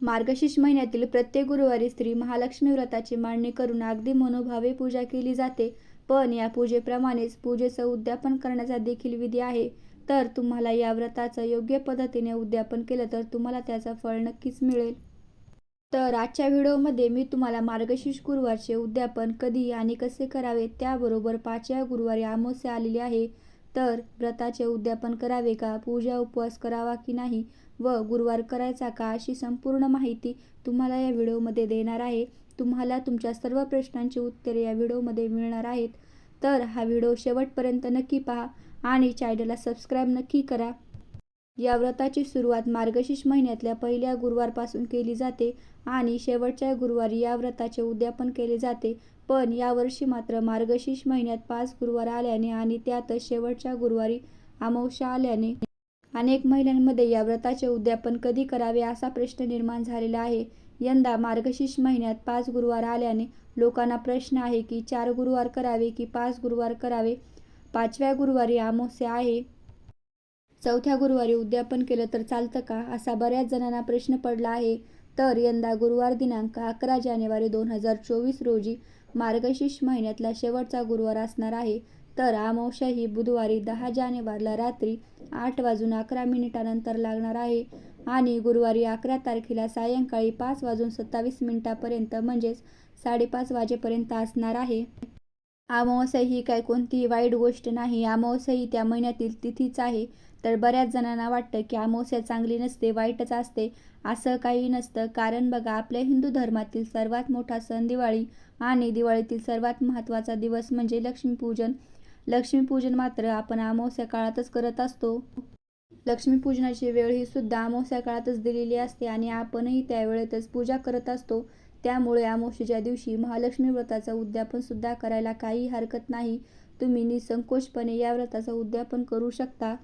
मार्गशीर्ष महिन्यातील प्रत्येक गुरुवारी स्त्री महालक्ष्मी व्रताची मांडणी करून अगदी मनोभावे पूजा केली जाते. पण या पूजेप्रमाणेच पूजेचं उद्यापन करण्याचा देखील विधी आहे. तर तुम्हाला या व्रताचं योग्य पद्धतीने उद्यापन केलं तर तुम्हाला त्याचं फळ नक्कीच मिळेल. तर आजच्या व्हिडिओमध्ये मी तुम्हाला मार्गशीर्ष गुरुवारचे उद्यापन कधी आणि कसे करावे त्याबरोबर पाचव्या गुरुवारी अमावस्या आलेली आहे. तर व्रताचे उद्यापन करावे का? पूजा उपवास करावा की नाही? व गुरुवार करायचा का अशी संपूर्ण माहिती तुम्हाला या व्हिडिओमध्ये देणार आहे. तुम्हाला तुमच्या सर्व प्रश्नांची उत्तरे या व्हिडिओमध्ये मिळणार आहेत. तर हा व्हिडिओ शेवटपर्यंत नक्की पहा आणि चॅनलला सबस्क्राईब नक्की करा. या व्रताची सुरुवात मार्गशीर्ष महिन्यातल्या पहिल्या गुरुवारपासून केली जाते आणि शेवटच्या गुरुवारी या व्रताचे उद्यापन केले जाते. पण यावर्षी मात्र मार्गशीर्ष महिन्यात पाच गुरुवार आल्याने आणि त्यातच शेवटच्या गुरुवारी अमावस्या आल्याने अनेक महिलांमध्ये या व्रताचे उद्यापन कधी करावे असा प्रश्न निर्माण झालेला आहे. यंदा मार्गशीर्ष महिन्यात पाच गुरुवार आल्याने लोकांना प्रश्न आहे की चार गुरुवार करावे की पाच गुरुवार करावे? पाचव्या गुरुवारी अमावस्या आहे. चौथ्या गुरुवारी उद्यापन केलं तर चालतं का? असा बऱ्याच जणांना प्रश्न पडला आहे. तर यंदा गुरुवार दिनांक अकरा जानेवारी दोन हजार चोवीस रोजी मार्गशीर्ष महिन्यातला शेवटचा गुरुवार असणार आहे. तर अमावस्या ही बुधवारी दहा जानेवारीला रात्री आठ वाजून अकरा मिनिटानंतर लागणार आहे आणि गुरुवारी अकरा तारखेला सायंकाळी पाच वाजून सत्तावीस मिनिटापर्यंत म्हणजेच साडेपाच वाजेपर्यंत असणार आहे. अमावस्या ही काय कोणतीही वाईट गोष्ट नाही. अमावस्या ही त्या महिन्यातील तिथीच आहे. तर बऱ्याच जणांना वाटतं की अमावस्या चांगली नसते वाईटच असते असं काही नसतं. कारण बघा आपल्या हिंदू धर्मातील सर्वात मोठा सण दिवाळी आणि दिवाळीतील सर्वात महत्त्वाचा दिवस म्हणजे लक्ष्मीपूजन. लक्ष्मीपूजन मात्र आपण अमावस्या काळातच करत असतो. लक्ष्मीपूजनाची वेळ ही सुद्धा अमावस्या काळातच दिलेली असते आणि आपणही त्यावेळेतच पूजा करत असतो. त्यामुळे अमावस्येच्या दिवशी महालक्ष्मी व्रताचं उद्यापन सुद्धा करायला काही हरकत नाही. तुम्ही निसंकोचपणे या व्रताचं उद्यापन करू शकता.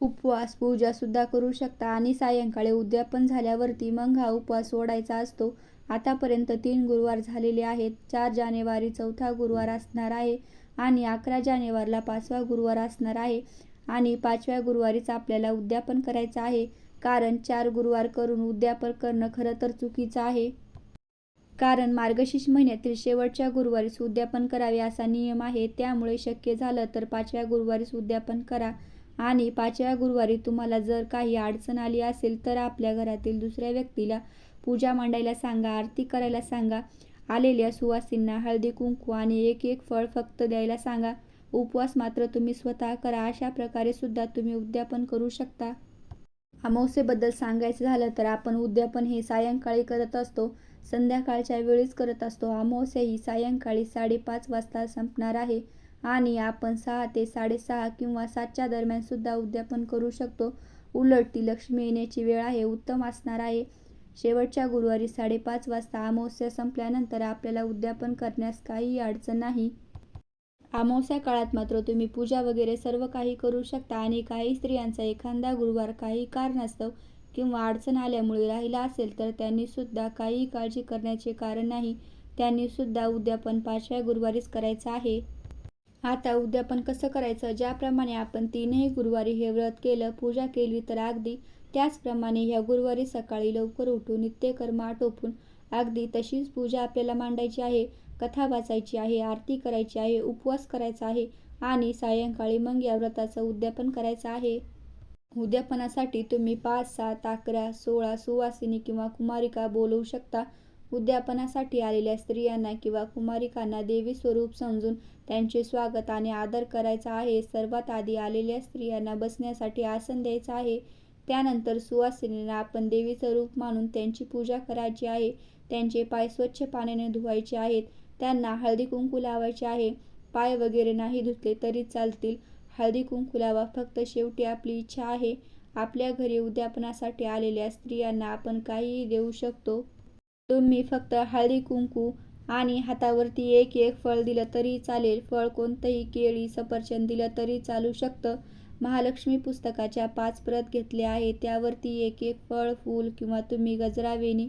उपवास पूजा सुद्धा करू शकता आणि सायंकाळी उद्यापन झाल्यावरती मग हा उपवास सोडायचा असतो. आतापर्यंत तीन गुरुवार झालेले आहेत. चार जानेवारी चौथा गुरुवार असणार आहे. आणि अकरा जानेवारीला पाचवा गुरुवार असणार आहे. आणि पाचव्या गुरुवारीच आपल्याला उद्यापन करायचं आहे. कारण चार गुरुवार करून उद्यापन करणं खरं तर चुकीचं आहे. कारण मार्गशीर्ष महिन्यातील शेवटच्या गुरुवारीच उद्यापन करावे असा नियम आहे. त्यामुळे शक्य झालं तर पाचव्या गुरुवारीच उद्यापन करा. आणि पाचव्या गुरुवारी तुम्हाला जर काही अडचण आली असेल तर आपल्या घरातील दुसऱ्या व्यक्तीला पूजा मांडायला सांगा आरती करायला सांगा. आलेल्या सुवासींना हळदी कुंकू आणि एक एक फळ फक्त द्यायला सांगा. उपवास मात्र तुम्ही स्वतः करा अशा प्रकारे सुद्धा तुम्ही उद्यापन करू शकता. अमावस्येबद्दल सांगायचं झालं तर आपण उद्यापन हे सायंकाळी करत असतो. संध्याकाळच्या वेळीच करत असतो. अमावस्या ही सायंकाळी साडेपाच वाजता संपणार आहे आणि आपण सहा ते साडेसहा किंवा सातच्या दरम्यान सुद्धा उद्यापन करू शकतो. उलट ती लक्ष्मी येण्याची वेळ आहे उत्तम असणार आहे. शेवटच्या गुरुवारी साडेपाच वाजता अमावस्या संपल्यानंतर आपल्याला उद्यापन करण्यास काही अडचण नाही. अमावस्या काळात मात्र तुम्ही पूजा वगैरे सर्व काही करू शकता आणि काही स्त्रियांचा एखादा गुरुवार काही कारणास्तव किंवा अडचण आल्यामुळे राहिला असेल तर त्यांनी सुद्धा काही काळजी करण्याचे कारण नाही. त्यांनी सुद्धा उद्यापन पाचव्या गुरुवारीच करायचं आहे. आता उद्यापन कसं करायचं? ज्याप्रमाणे आपण तीनही गुरुवारी हे व्रत केलं पूजा केली तर अगदी त्याचप्रमाणे ह्या गुरुवारी सकाळी लवकर उठून नित्यकर्म आटोपून अगदी तशीच पूजा आपल्याला मांडायची आहे कथा वाचायची आहे आरती करायची आहे उपवास करायचा आहे आणि सायंकाळी मग या व्रताचं उद्यापन करायचं आहे. उद्यापनासाठी तुम्ही पाच सात अकरा सोळा सुवासिनी किंवा कुमारिका बोलवू शकता. उद्यापनासाठी आलेल्या स्त्रियांना किंवा कुमारिकांना देवी स्वरूप समजून त्यांचे स्वागत आणि आदर करायचा आहे. सर्वात आधी आलेल्या स्त्रियांना बसण्यासाठी आसन द्यायचं आहे. त्यानंतर सुवासिनींना आपण देवीचं रूप मानून त्यांची पूजा करायची आहे. त्यांचे पाय स्वच्छ पाण्याने धुवायचे आहेत. त्यांना हळदी कुंकू लावायचे आहे. पाय वगैरे नाही धुतले तरी चालतील. हळदी कुंकू लावा फक्त शेवटी आपली इच्छा आहे. आपल्या घरी उद्यापनासाठी आलेल्या स्त्रियांना आपण काहीही देऊ शकतो. तुम्ही फक्त हळदी कुंकू आणि हातावरती एक एक फळ दिलं तरी चालेल. फळ कोणतंही केळी सफरचंद दिलं तरी चालू शकतं. महालक्ष्मी पुस्तकाच्या पाच प्रत घेतल्या आहे त्यावरती एक एक फळ फूल किंवा तुम्ही गजरा वेणी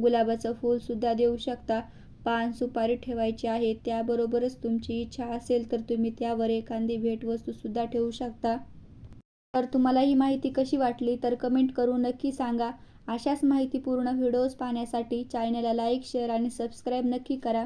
गुलाबाचं फूलसुद्धा देऊ शकता. पान सुपारी ठेवायची आहे. त्याबरोबरच तुमची इच्छा असेल तर तुम्ही त्यावर एखादी भेटवस्तूसुद्धा ठेवू शकता. तर तुम्हाला ही माहिती कशी वाटली तर कमेंट करून नक्की सांगा. अशाच माहितीपूर्ण व्हिडिओज पाहण्यासाठी चॅनलला लाईक शेअर आणि सबस्क्राईब नक्की करा.